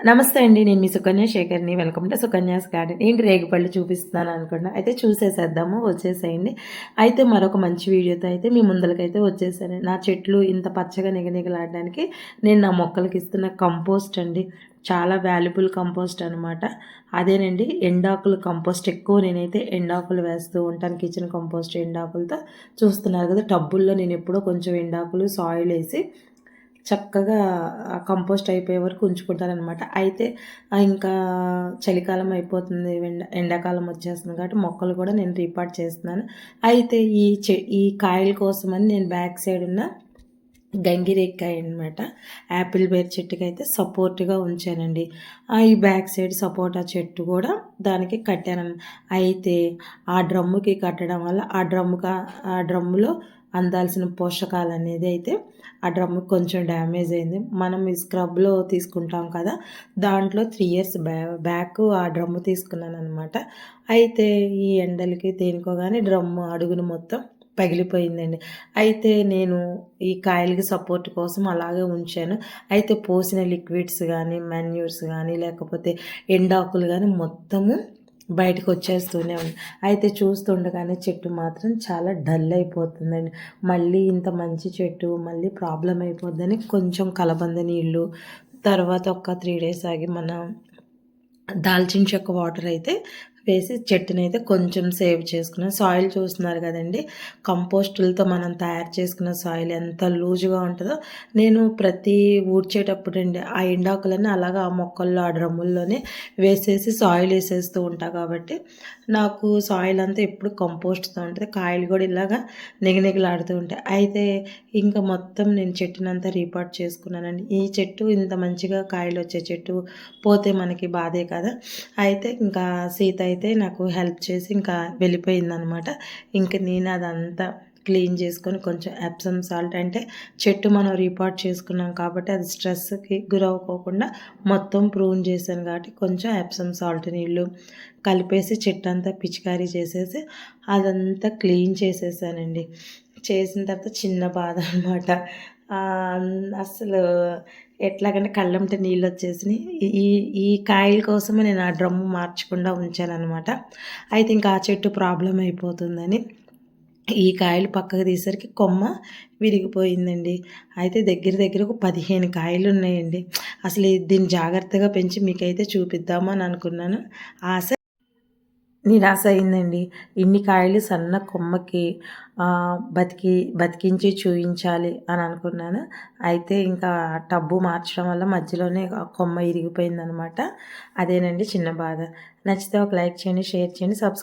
నమస్తే అండి నేను మీ Sukanya శేఖర్ని. Welcome to Sukanya's garden. ఏంటి రేగుపళ్ళు చూపిస్తున్నాను అనుకున్నా. అయితే చూసేసేద్దాము వచ్చేసేయండి. అయితే మరొక మంచి వీడియోతో అయితే మీ ముందలకైతే వచ్చేసాను. నా చెట్లు ఇంత పచ్చగా నిగనిగలాడడానికి నేను నా మొక్కలకి ఇస్తున్న కంపోస్ట్ అండి. చాలా వాల్యుబుల్ కంపోస్ట్ అనమాట అదేనండి ఎండాకులు కంపోస్ట్. ఎక్కువ నేనైతే ఎండాకులు వేస్తూ ఉంటాను. కిచెన్ కంపోస్ట్ ఎండాకులతో చూస్తున్నారు కదా టబ్బుల్లో నేను ఎప్పుడో కొంచెం ఎండాకులు సాయిల్ వేసి చక్కగా కంపోస్ట్ అయిపోయే వరకు ఉంచుకుంటారనమాట అయితే ఇంకా చలికాలం అయిపోతుంది ఎండ ఎండాకాలం వచ్చేస్తుంది కాబట్టి మొక్కలు కూడా నేను రీపార్ట్ చేస్తున్నాను. అయితే ఈ చె ఈ కాయల కోసమని నేను బ్యాక్ సైడ్ ఉన్న గంగిరెక్కాయ అనమాట యాపిల్ బేర్ చెట్టుకి అయితే సపోర్ట్గా ఉంచానండి. ఈ బ్యాక్ సైడ్ సపోటా చెట్టు కూడా దానికి కట్టాను. అయితే ఆ డ్రమ్ముకి కట్టడం వల్ల ఆ డ్రమ్ముకి ఆ డ్రమ్ములో అందాల్సిన పోషకాలు అనేది అయితే ఆ డ్రమ్ము కొంచెం డ్యామేజ్ అయింది. మనం ఈ స్క్రబ్లో తీసుకుంటాం కదా దాంట్లో త్రీ ఇయర్స్ బ్యా బ్యాక్ ఆ డ్రమ్ము తీసుకున్నాను అనమాట అయితే ఈ ఎండలకి దేనికో కానీ అడుగును మొత్తం పగిలిపోయిందండి. అయితే నేను ఈ కాయలకి సపోర్ట్ కోసం అలాగే ఉంచాను. అయితే పోసిన లిక్విడ్స్ కానీ మెన్యూర్స్ కానీ లేకపోతే ఎండాకులు కానీ మొత్తము బయటకు వచ్చేస్తూనే ఉంది. అయితే చూస్తుండగానే చెట్టు మాత్రం చాలా డల్ అయిపోతుందండి. మళ్ళీ ఇంత మంచి చెట్టు మళ్ళీ ప్రాబ్లం అయిపోద్దని కొంచెం కలబంద నీళ్ళు తర్వాత ఒక త్రీ డేస్ ఆగి మన దాల్చిన చెక్క వాటర్ అయితే వేసి చెట్టుని అయితే కొంచెం సేవ్ చేసుకున్నాను సాయిల్ చూస్తున్నారు కదండి. కంపోస్టులతో మనం తయారు చేసుకున్న సాయిల్ ఎంత లూజుగా ఉంటుందో. నేను ప్రతి ఊడ్చేటప్పుడు అండి ఆ ఎండాకులన్నీ అలాగా ఆ మొక్కల్లో ఆ డ్రమ్ముల్లోనే వేసేసి సాయిల్ వేసేస్తూ ఉంటా కాబట్టి నాకు సాయిల్ అంతా ఎప్పుడు కంపోస్ట్తో ఉంటుంది. కాయలు కూడా ఇలాగా నిగనిగలాడుతూ ఉంటాయి. అయితే ఇంకా మొత్తం నేను చెట్టునంతా రీపార్ట్ చేసుకున్నానండి. ఈ చెట్టు ఇంత మంచిగా కాయలు వచ్చే చెట్టు పోతే మనకి బాధే కదా. అయితే ఇంకా సీత అయితే అయితే నాకు హెల్ప్ చేసి ఇంకా వెళ్ళిపోయిందనమాట. ఇంకా నేను అదంతా క్లీన్ చేసుకొని కొంచెం ఎప్సమ్ సాల్ట్ అంటే చెట్టు మనం రీపార్ట్ చేసుకున్నాం కాబట్టి అది స్ట్రెస్కి గురవ్వకోకుండా మొత్తం ప్రూన్ చేశాను కాబట్టి కొంచెం ఎప్సమ్ సాల్ట్ నీళ్ళు కలిపేసి చెట్టు అంతా పిచికారీ చేసేసి అదంతా క్లీన్ చేసేసానండి. చేసిన తర్వాత చిన్న బాధ అనమాట. అసలు ఎట్లాగంటే కళ్ళంటే నీళ్ళు వచ్చేసినాయి ఈ ఈ కాయల కోసమే నేను ఆ డ్రమ్ము మార్చకుండా ఉంచాను అనమాట అయితే ఇంకా ఆ చెట్టు ప్రాబ్లం అయిపోతుందని. ఈ కాయలు పక్కకు తీసరికి కొమ్మ విరిగిపోయిందండి. అయితే దగ్గర దగ్గర ఒక పదిహేను కాయలు ఉన్నాయండి అసలు దీన్ని జాగ్రత్తగా పెంచి మీకైతే చూపిద్దామని అనుకున్నాను. ఆశ నిరాశ అయిందండి ఇన్ని కాయలు సన్న కొమ్మకి బతికి బతికించి చూయించాలి అని అనుకున్నాను. అయితే ఇంకా టబ్బు మార్చడం వల్ల మధ్యలోనే కొమ్మ ఇరిగిపోయిందనమాట. అదేనండి చిన్న బాధ. నచ్చితే ఒక లైక్ చేయండి షేర్ చేయండి సబ్స్క్రైబ్